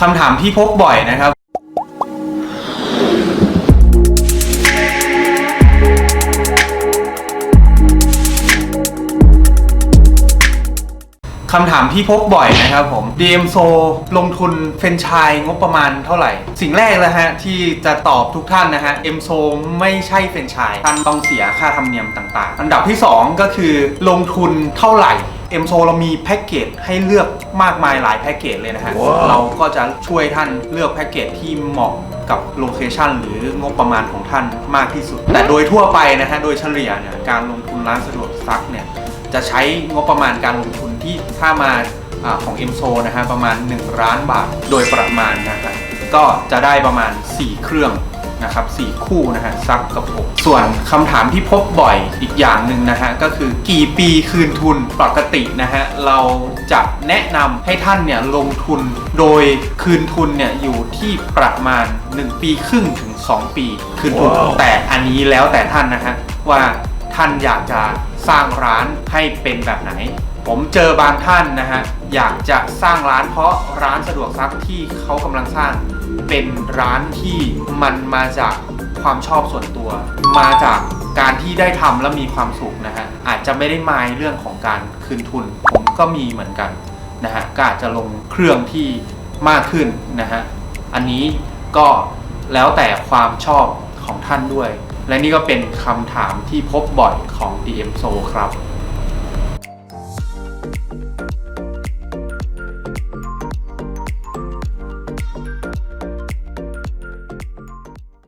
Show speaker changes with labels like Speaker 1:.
Speaker 1: คำถามที่พบบ่อยนะครับ คำถามที่พบบ่อยนะครับผม DMSO ลงทุนเฟรนไชายงบประมาณเท่าไหร่ สิ่งแรกเลยฮะ ที่จะตอบทุกท่านนะฮะ MSO ไม่ใช่เฟรนไชายท่านต้องเสียค่าธรรมเนียมต่างๆ อันดับที่ 2 ก็คือลงทุนเท่าไหร่ MSO เรามีแพ็กเกจให้เลือกมากมายหลายแพ็กเกจเลยนะฮะเราก็จะช่วยท่านเลือกแพ็กเกจที่เหมาะกับโลเคชันหรืองบประมาณของท่านมากที่สุด แต่โดยทั่วไปนะฮะ โดยเฉลี่ยเนี่ยการลงทุนร้านสะดวกซักเนี่ย จะใช้งบประมาณการลงทุนที่ถ้ามาอาของ m s o นะฮะประมาณ 1 ล้านบาทโดยประมาณนะครับก็จะได้ประมาณ 4 เครื่อง นะครับ4คู่นะฮะซักกับผมส่วนคำถามที่พบบ่อยอีกอย่างหนึ่งนะฮะก็คือกี่ปีคืนทุนปกตินะฮะเราจะแนะนำให้ท่านเนี่ยลงทุนโดยคืนทุนเนี่ยอยู่ที่ประมาณ 1 ปีครึ่งถึง 2 ปี คืนทุนแต่อันนี้แล้วแต่ท่านนะฮะว่าท่านอยากจะสร้างร้านให้เป็นแบบไหน ผมเจอบางท่านนะฮะอยากจะสร้างร้านเพราะร้านสะดวกซักที่เขากำลังสร้างเป็นร้านที่มันมาจากความชอบส่วนตัว มาจากการที่ได้ทำแล้วมีความสุขนะฮะอาจจะไม่ได้มายเรื่องของการคืนทุน ผมก็มีเหมือนกันนะฮะก็อาจจะลงเครื่องที่มากขึ้นนะฮะอันนี้ก็แล้วแต่ความชอบของท่านด้วย และนี่ก็เป็นคำถามที่พบบ่อยของ DM So ครับ